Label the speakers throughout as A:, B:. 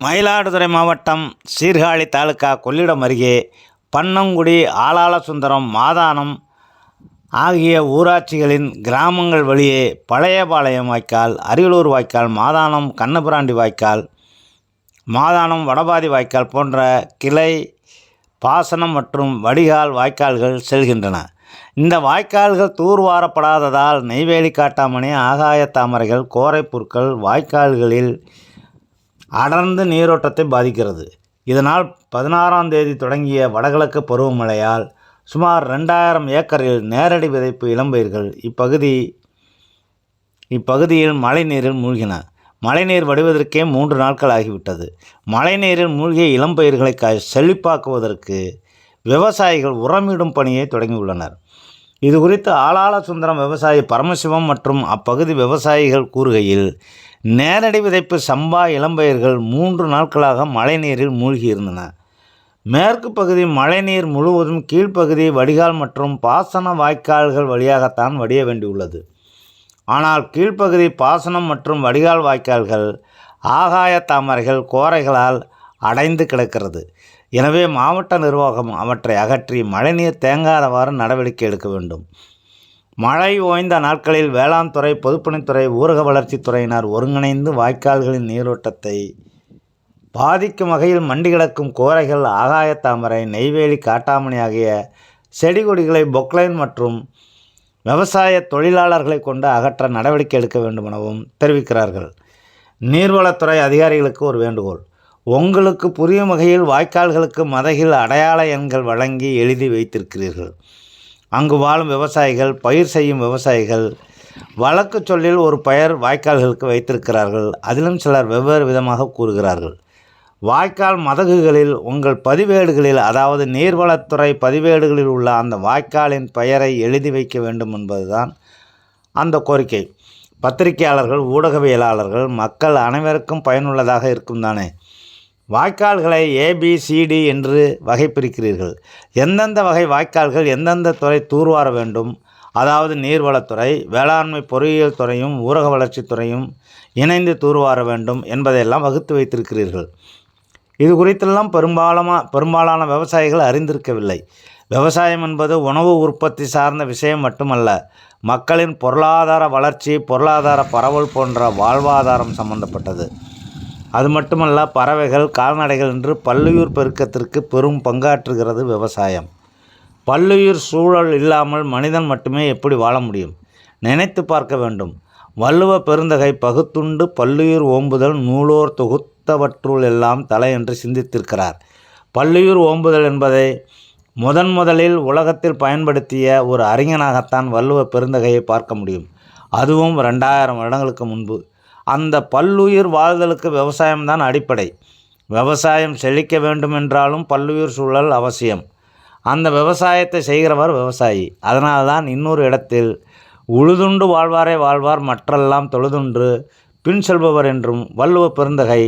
A: மயிலாடுதுறை மாவட்டம் சீர்காழி தாலுகா கொள்ளிடம் அருகே பன்னங்குடி ஆளாளசுந்தரம் மாதானம் ஆகிய ஊராட்சிகளின் கிராமங்கள் வழியே பழையபாளையம் வாய்க்கால் அரியலூர் வாய்க்கால் மாதானம் கண்ணபிராண்டி வாய்க்கால் மாதானம் வடபாதி வாய்க்கால் போன்ற கிளை பாசனம் மற்றும் வடிகால் வாய்க்கால்கள் செல்கின்றன. இந்த வாய்க்கால்கள் தூர்வாரப்படாததால் நெய்வேலி காட்டாமணி ஆகாய தாமரைகள் கோரைப்புற்கள் வாய்க்கால்களில் அடர்ந்து நீரோட்டத்தை பாதிக்கிறது. இதனால் பதினாறாம் தேதி தொடங்கிய வடகிழக்கு பருவமழையால் சுமார் ரெண்டாயிரம் ஏக்கரில் நேரடி விதைப்பு இளம்பயிர்கள் இப்பகுதி இப்பகுதியில் மழைநீரில் மூழ்கின. மழைநீர் வடிவதற்கே மூன்று நாட்கள் ஆகிவிட்டது. மழைநீரில் மூழ்கிய இளம்பயிர்களை க செழிப்பாக்குவதற்கு விவசாயிகள் உரமிடும் பணியை தொடங்கியுள்ளனர். இது குறித்து ஆளாள சுந்தரம் விவசாயி பரமசிவம் மற்றும் அப்பகுதி விவசாயிகள் கூறுகையில் நேரடி விதைப்பு சம்பா இளம்பயிர்கள் மூன்று நாட்களாக மழைநீரில் மூழ்கியிருந்தன. மேற்கு பகுதி மழைநீர் முழுவதும் கீழ்ப்பகுதி வடிகால் மற்றும் பாசன வாய்க்கால்கள் வழியாகத்தான் வடிய வேண்டியுள்ளது. ஆனால் கீழ்ப்பகுதி பாசனம் மற்றும் வடிகால் வாய்க்கால்கள் ஆகாய தாமரைகள் கோரைகளால் அடைந்து கிடக்கிறது. எனவே மாவட்ட நிர்வாகம் அவற்றை அகற்றி மழைநீர் தேங்காதவாறு நடவடிக்கை எடுக்க வேண்டும். மழை ஓய்ந்த நாட்களில் வேளாண் துறை பொதுப்பணித்துறை ஊரக வளர்ச்சித் துறையினர் ஒருங்கிணைந்து வாய்க்கால்களின் நீரோட்டத்தை பாதிக்கும் வகையில் மண்டி கிடக்கும் கோரைகள் ஆகாய தாமரை நெய்வேலி காட்டாமணி ஆகிய செடி கொடிகளை பொக்லைன் மற்றும் விவசாய தொழிலாளர்களை கொண்டு அகற்ற நடவடிக்கை எடுக்க வேண்டுமெனவும் தெரிவிக்கிறார்கள். நீர்வளத்துறை அதிகாரிகளுக்கு ஒரு வேண்டுகோள். உங்களுக்கு புரியும் வகையில் வாய்க்கால்களுக்கு மதகில் அடையாள எண்கள் வழங்கி எழுதி வைத்திருக்கிறீர்கள். அங்கு வாழும் விவசாயிகள் பயிர் செய்யும் விவசாயிகள் வழக்கு சொல்லில் ஒரு பெயர் வாய்க்கால்களுக்கு வைத்திருக்கிறார்கள். அதிலும் சிலர் வெவ்வேறு விதமாக கூறுகிறார்கள். வாய்க்கால் மதகுகளில் உங்கள் பதிவேடுகளில் அதாவது நீர்வளத்துறை பதிவேடுகளில் உள்ள அந்த வாய்க்காலின் பெயரை எழுதி வைக்க வேண்டும் என்பதுதான் அந்த கோரிக்கை. பத்திரிகையாளர்கள் ஊடகவியலாளர்கள் மக்கள் அனைவருக்கும் பயனுள்ளதாக இருக்கும் தானே? வாய்க்கால்களை ஏபிசிடி என்று வகைப்பிரிக்கிறீர்கள் எந்தெந்த வகை வாய்க்கால்கள் எந்தெந்த துறை தூர்வார வேண்டும்? அதாவது நீர்வளத்துறை வேளாண்மை பொறியியல் துறையும் ஊரக வளர்ச்சி துறையும் இணைந்து தூர்வார வேண்டும் என்பதையெல்லாம் வகுத்து வைத்திருக்கிறீர்கள். இது குறித்தெல்லாம் பெரும்பாலமாக பெரும்பாலான விவசாயிகள் அறிந்திருக்கவில்லை. விவசாயம் என்பது உணவு உற்பத்தி சார்ந்த விஷயம் மட்டுமல்ல மக்களின் பொருளாதார வளர்ச்சி பொருளாதார பரவல் போன்ற வாழ்வாதாரம் சம்பந்தப்பட்டது. அது மட்டுமல்ல பறவைகள் கால்நடைகள் என்று பல்லுயிர் பெருக்கத்திற்கு பெரும் பங்காற்றுகிறது விவசாயம். பல்லுயிர் சூழல் இல்லாமல் மனிதன் மட்டுமே எப்படி வாழ முடியும்? நினைத்து பார்க்க வேண்டும். வள்ளுவ பெருந்தகை பகுத்துண்டு பல்லுயிர் ஓம்புதல் நூலோர் தொகுத்தவற்றுள் எல்லாம் தலை என்று சிந்தித்திருக்கிறார். பல்லுயிர் ஓம்புதல் என்பதை முதன் முதலில் உலகத்தில் பயன்படுத்திய ஒரு அறிஞனாகத்தான் வள்ளுவ பெருந்தகையை பார்க்க முடியும். அதுவும் ரெண்டாயிரம் வருடங்களுக்கு முன்பு. அந்த பல்லுயிர் வாழ்தலுக்கு விவசாயம்தான் அடிப்படை. விவசாயம் செழிக்க வேண்டுமென்றாலும் பல்லுயிர் சூழல் அவசியம். அந்த விவசாயத்தை செய்கிறவர் விவசாயி. அதனால்தான் இன்னொரு இடத்தில் உழுதுண்டு வாழ்வாரே வாழ்வார் மற்றெல்லாம் தொழுதுண்டு பின் செல்பவர் என்றும் வள்ளுவ பெருந்தகை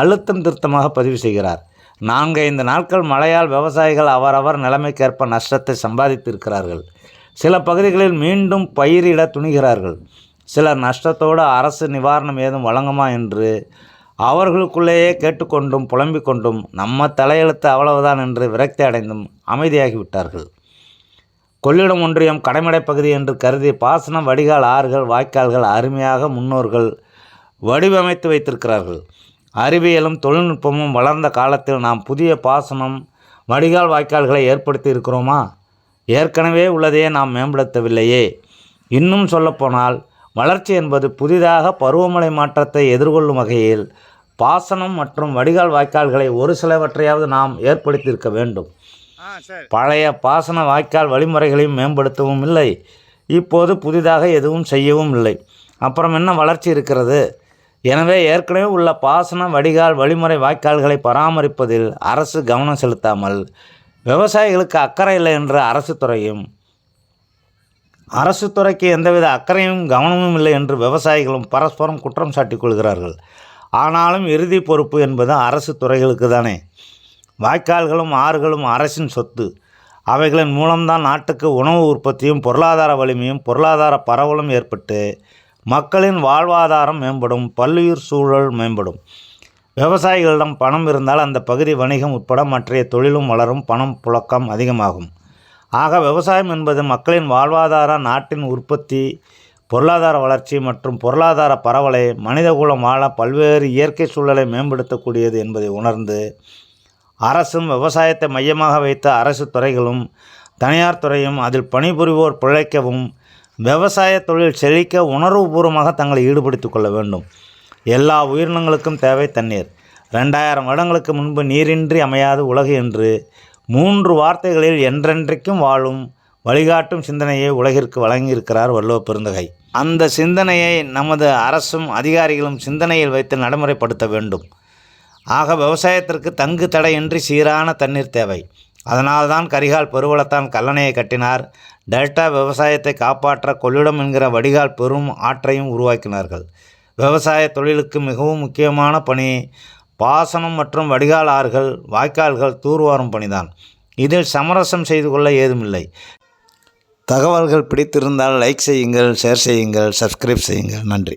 A: அழுத்தம் திருத்தமாக பதிவு செய்கிறார். நான்கைந்து நாட்கள் மழையால் விவசாயிகள் அவரவர் நிலைமைக்கேற்ப நஷ்டத்தை சம்பாதித்திருக்கிறார்கள். சில பகுதிகளில் மீண்டும் பயிரிட துணிகிறார்கள். சிலர் நஷ்டத்தோடு அரசு நிவாரணம் ஏதும் வழங்குமா என்று அவர்களுக்குள்ளேயே கேட்டுக்கொண்டும் புலம்பிக் கொண்டும் நம்ம தலையெழுத்து அவ்வளவுதான் என்று விரக்தி அடைந்தும் அமைதியாகிவிட்டார்கள். கொள்ளிடம் ஒன்றியம் கடைமடை பகுதி என்று கருதி பாசனம் வடிகால் ஆறுகள் வாய்க்கால்கள் அருமையாக முன்னோர்கள் வடிவமைத்து வைத்திருக்கிறார்கள். அறிவியலும் தொழில்நுட்பமும் வளர்ந்த காலத்தில் நாம் புதிய பாசனம் வடிகால் வாய்க்கால்களை ஏற்படுத்தி இருக்கிறோமா? ஏற்கனவே உள்ளதையே நாம் மேம்படுத்தவில்லையே. இன்னும் சொல்லப்போனால் வளர்ச்சி என்பது புதிதாக பருவமழை மாற்றத்தை எதிர்கொள்ளும் வகையில் பாசனம் மற்றும் வடிகால் வாய்க்கால்களை ஒரு சிலவற்றையாவது நாம் ஏற்படுத்தியிருக்க வேண்டும். பழைய பாசன வாய்க்கால் வழிமுறைகளையும் மேம்படுத்தவும் இல்லை. இப்போது புதிதாக எதுவும் செய்யவும் இல்லை. அப்புறம் என்ன வளர்ச்சி இருக்கிறது? எனவே ஏற்கனவே உள்ள பாசன வடிகால் வழிமுறை வாய்க்கால்களை பராமரிப்பதில் அரசு கவனம் செலுத்தாமல் விவசாயிகளுக்கு அக்கறை இல்லை என்ற அரசு துறையும் அரசு துறைக்கு எந்தவித அக்கறையும் கவனமும் இல்லை என்று விவசாயிகளும் பரஸ்பரம் குற்றம் சாட்டிக் கொள்கிறார்கள். ஆனாலும் இறுதி பொறுப்பு என்பது அரசு துறைகளுக்கு தானே. வாய்க்கால்களும் ஆறுகளும் அரசின் சொத்து. அவைகளின் மூலம்தான் நாட்டுக்கு உணவு உற்பத்தியும் பொருளாதார வலிமையும் பொருளாதார பரவலும் ஏற்பட்டு மக்களின் வாழ்வாதாரம் மேம்படும் பல்லுயிர் சூழல் மேம்படும். விவசாயிகளிடம் பணம் இருந்தால் அந்த பகுதி வணிகம் உட்பட மற்றைய தொழிலும் வளரும் பணம் புழக்கம் அதிகமாகும். ஆக விவசாயம் என்பது மக்களின் வாழ்வாதார நாட்டின் உற்பத்தி பொருளாதார வளர்ச்சி மற்றும் பொருளாதார பரவலை மனிதகுலம் வாழ பல்வேறு இயற்கை சூழலை மேம்படுத்தக்கூடியது என்பதை உணர்ந்து அரசும் விவசாயத்தை மையமாக வைத்த அரசு துறைகளும் தனியார் துறையும் அதில் பணிபுரிவோர் பிழைக்கவும் விவசாய தொழில் செழிக்க உணர்வுபூர்வமாக தங்களை ஈடுபடுத்திக் கொள்ள வேண்டும். எல்லா உயிரினங்களுக்கும் தேவை தண்ணீர். ரெண்டாயிரம் வருடங்களுக்கு முன்பு நீரின்றி அமையாது உலகு என்று மூன்று வார்த்தைகளில் என்றென்றைக்கும் வாழும் வழிகாட்டும் சிந்தனையை உலகிற்கு வழங்கியிருக்கிறார் வள்ளுவ பெருந்தகை. அந்த சிந்தனையை நமது அரசும் அதிகாரிகளும் சிந்தனையில் வைத்து நடைமுறைப்படுத்த வேண்டும். ஆக விவசாயத்திற்கு தங்கு தடையின்றி சீரான தண்ணீர் தேவை. அதனால்தான் கரிகால் பெருவளத்தான் கல்லணையை கட்டினார். டெல்டா விவசாயத்தை காப்பாற்ற கொள்ளிடம் என்கிற வடிகால் பெரும் ஆற்றையும் உருவாக்கினார்கள். விவசாய தொழிலுக்கு மிகவும் முக்கியமான பணி பாசனம் மற்றும் வடிகால் ஆறுகள் வாய்க்கால்கள் தூர்வாரும் பணிதான். இதில் சமரசம் செய்து கொள்ள ஏதுமில்லை. தகவல்கள் பிடித்திருந்தால் லைக் செய்யுங்கள் ஷேர் செய்யுங்கள் சப்ஸ்கிரைப் செய்யுங்கள். நன்றி.